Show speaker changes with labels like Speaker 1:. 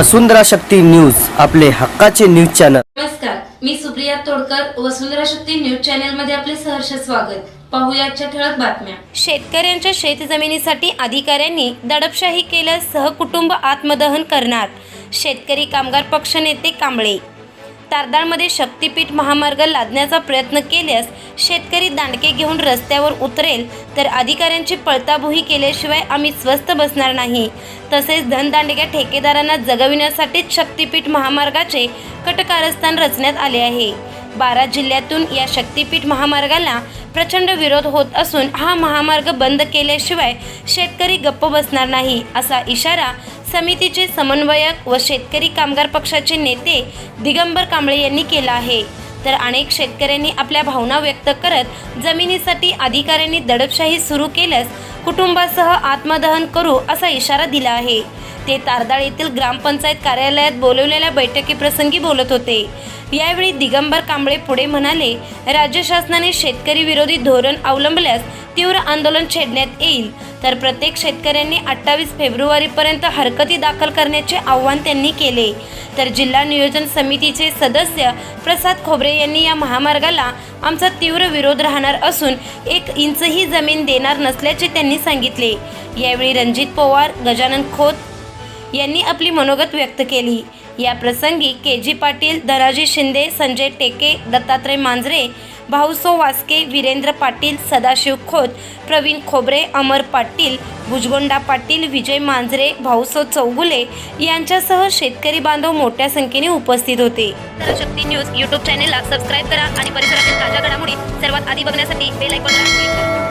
Speaker 1: वसुंधरा Shakti news आपले हक्काचे news channel.
Speaker 2: नमस्कार मी सुप्रिया तोडकर वसुंधरा शक्ती न्यूज चॅनलमध्ये आपले सहर्ष स्वागत. पाहूया आजच्या ठळक बातम्या.
Speaker 3: शेतकऱ्यांच्या शेतजमिनीसाठी अधिकाऱ्यांनी दडपशाही केल्यास सहकुटुंब आत्मदहन करणार. शेतकरी कामगार पक्ष नेते कांबळे. तारदाळमध्ये शक्तीपीठ महामार्ग लादण्याचा प्रयत्न केल्यास शेतकरी दांडके घेऊन रस्त्यावर उतरेल तर अधिकाऱ्यांची पळताभुही केल्याशिवाय आम्ही स्वस्थ बसणार नाही. तसेच धनदांडक्या ठेकेदारांना जगविण्यासाठीच शक्तीपीठ महामार्गाचे कटकारस्थान रचण्यात आले आहे. बारा जिल्ह्यातून या शक्तीपीठ महामार्गाला प्रचंड विरोध होत असून हा महामार्ग बंद केल्याशिवाय शेतकरी गप्प बसणार नाही असा इशारा समितीचे समन्वयक व शेतकरी कामगार पक्षाचे नेते दिगंबर कांबळे यांनी केला आहे. तर अनेक शेतकऱ्यांनी आपल्या भावना व्यक्त करत जमिनीसाठी अधिकाऱ्यांनी दडपशाही सुरू केल्यास कुटुंबासह आत्मदहन करू असा इशारा दिला आहे. ते तारदाळ येथील ग्रामपंचायत कार्यालयात बोलवलेल्या बैठकीप्रसंगी बोलत होते. यावेळी दिगंबर कांबळे पुढे म्हणाले राज्य शासनाने शेतकरी विरोधी धोरण अवलंबल्यास तीव्र आंदोलन छेडण्यात येईल. तर प्रत्येक शेतकऱ्यांनी अठ्ठावीस फेब्रुवारीपर्यंत हरकती दाखल करण्याचे आव्हान त्यांनी केले. तर जिल्हा नियोजन समितीचे सदस्य प्रसाद खोबरे यांनी या महामार्गाला आमचा तीव्र विरोध राहणार असून एक इंचही जमीन देणार नसल्याचे त्यांनी सांगितले. यावेळी रणजित पवार गजानन खोत यांनी आपली मनोगत व्यक्त केली. या प्रसंगी के जी पाटील धनाजी शिंदे संजय टेके दत्तात्रय मांजरे भाऊसो वास्के वीरेंद्र पाटील सदाशिव खोत प्रवीण खोबरे अमर पाटील भुजगोंडा पाटील विजय मांजरे भाऊसो चौगुले यांच्यासह शेतकरी बांधव मोठ्या संख्येने उपस्थित होते. शक्ती न्यूज यूट्यूब चॅनेलला सबस्क्राईब करा आणि परिसरातील ताज्या घडामोडी सर्वात आधी बघण्यासाठी बेल आयकॉनला क्लिक करा.